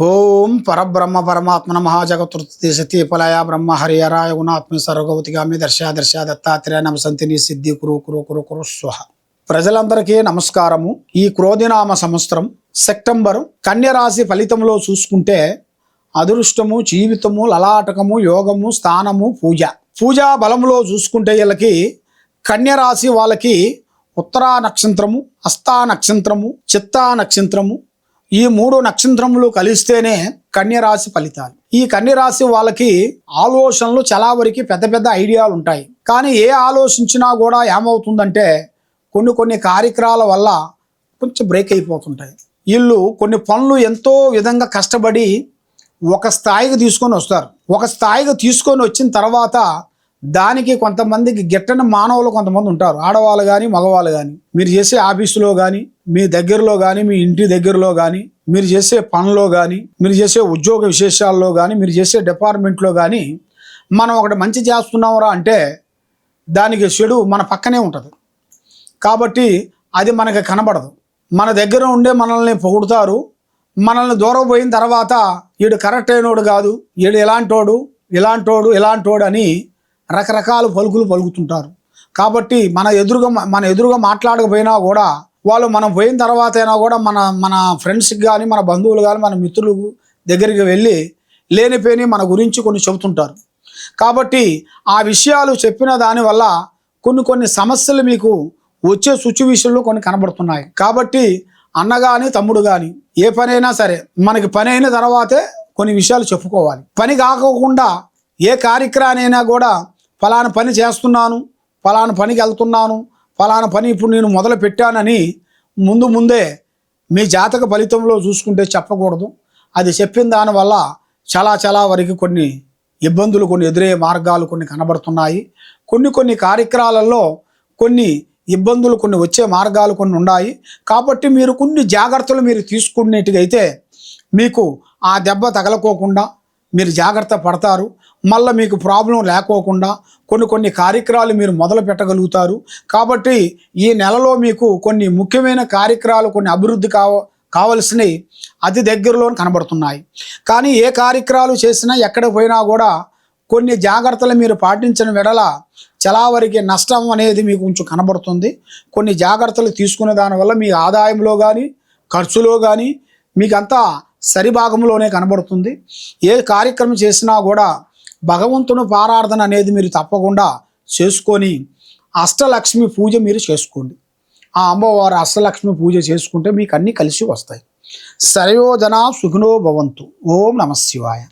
ఓం పరబ్రహ్మ పరమాత్మన మహాజగతృతి సతీపలయ బ్రహ్మ హరిహరాయ గుణాత్మ సర్వగవతిగామి దర్శ దర్శ దత్తాత్రేయ నమసంతిని సిద్ధి కురు కురు కురు కురు స్వహ. ప్రజలందరికీ నమస్కారము. ఈ క్రోధినామ సంవత్సరం సెప్టెంబర్ కన్యరాశి ఫలితంలో చూసుకుంటే అదృష్టము జీవితము లలాటకము యోగము స్థానము పూజ. పూజా బలంలో చూసుకుంటే వీళ్ళకి కన్యరాశి వాళ్ళకి ఉత్తరా నక్షత్రము హస్తా నక్షత్రము చిత్తా నక్షత్రము ఈ మూడు నక్షత్రములు కలిస్తేనే కన్యరాశి ఫలితాలు. ఈ కన్యరాశి వాళ్ళకి ఆలోచనలు చాలా వరకు పెద్ద పెద్ద ఐడియాలు ఉంటాయి. కానీ ఏ ఆలోచించినా కూడా ఏమవుతుందంటే కొన్ని కొన్ని కార్యక్రమాల వల్ల కొంచెం బ్రేక్ అయిపోతుంటాయి. వీళ్ళు కొన్ని పనులు ఎంతో విధంగా కష్టపడి ఒక స్థాయికి తీసుకొని వస్తారు. ఒక స్థాయికి తీసుకొని వచ్చిన తర్వాత దానికి కొంతమందికి గిట్టని మానవులు కొంతమంది ఉంటారు. ఆడవాళ్ళు కానీ మగవాళ్ళు కానీ మీరు చేసే ఆఫీసులో కానీ మీ దగ్గరలో కానీ మీ ఇంటి దగ్గరలో కానీ మీరు చేసే పనిలో కానీ మీరు చేసే ఉద్యోగ విశేషాల్లో కానీ మీరు చేసే డిపార్ట్మెంట్లో కానీ మనం ఒకటి మంచి చేస్తున్నామరా అంటే దానికి చెడు మన పక్కనే ఉంటుంది. కాబట్టి అది మనకి కనబడదు. మన దగ్గర ఉండే మనల్ని పొగుడుతారు. మనల్ని దూరం పోయిన తర్వాత వీడు కరెక్ట్ అయినోడు కాదు వీడు ఎలాంటోడు ఇలాంటోడు ఇలాంటోడు అని రకరకాల పలుకులు పలుకుతుంటారు. కాబట్టి మన ఎదురుగా మన ఎదురుగా మాట్లాడకపోయినా కూడా వాళ్ళు మనం పోయిన తర్వాత అయినా కూడా మన మన ఫ్రెండ్స్కి కానీ మన బంధువులు కానీ మన మిత్రులు దగ్గరికి వెళ్ళి లేనిపోయి మన గురించి కొన్ని చెబుతుంటారు. కాబట్టి ఆ విషయాలు చెప్పిన దానివల్ల కొన్ని కొన్ని సమస్యలు మీకు వచ్చే సుచ్యువేషన్లు కొన్ని కనబడుతున్నాయి. కాబట్టి అన్న కానీ తమ్ముడు కానీ ఏ పనైనా సరే మనకి పని అయిన తర్వాతే కొన్ని విషయాలు చెప్పుకోవాలి. పని కాకుండా ఏ కార్యక్రమానైనా కూడా ఫలానా పని చేస్తున్నాను ఫలానా పనికి వెళ్తున్నాను ఫలానా పని ఇప్పుడు నేను మొదలు పెట్టానని ముందు ముందే మీ జాతక ఫలితంలో చూసుకుంటే చెప్పకూడదు. అది చెప్పిన దానివల్ల చాలా చాలా వరకు కొన్ని ఇబ్బందులు కొన్ని ఎదురయ్యే మార్గాలు కొన్ని కనబడుతున్నాయి. కొన్ని కొన్ని కార్యక్రమాలలో కొన్ని ఇబ్బందులు కొన్ని వచ్చే మార్గాలు కొన్ని ఉన్నాయి. కాబట్టి మీరు కొన్ని జాగ్రత్తలు మీరు తీసుకునేట్టుగైతే మీకు ఆ దెబ్బ తగలకోకుండా మీరు జాగ్రత్త పడతారు. మళ్ళీ మీకు ప్రాబ్లం లేకోకుండా కొన్ని కొన్ని కార్యక్రమాలు మీరు మొదలు పెట్టగలుగుతారు. కాబట్టి ఈ నెలలో మీకు కొన్ని ముఖ్యమైన కార్యక్రమాలు కొన్ని అభివృద్ధి కావ కావలసినవి అతి దగ్గరలో కనబడుతున్నాయి. కానీ ఏ కార్యక్రమాలు చేసినా ఎక్కడ పోయినా కూడా కొన్ని జాగ్రత్తలు మీరు పాటించిన వెడల చలావరికి నష్టం అనేది మీకు కొంచెం కనబడుతుంది. కొన్ని జాగ్రత్తలు తీసుకునే దానివల్ల మీ ఆదాయంలో కానీ ఖర్చులో కానీ మీకంతా సరిభాగంలోనే కనబడుతుంది. ఏ కార్యక్రమం చేసినా కూడా భగవంతుని పారార్థన అనేది మీరు తప్పకుండా చేసుకొని అష్టలక్ష్మి పూజ మీరు చేసుకోండి. ఆ అమ్మవారు అష్టలక్ష్మి పూజ చేసుకుంటే మీకు అన్నీ కలిసి వస్తాయి. సర్వోజన సుఖినో భవంతు. ఓం నమ శివాయ.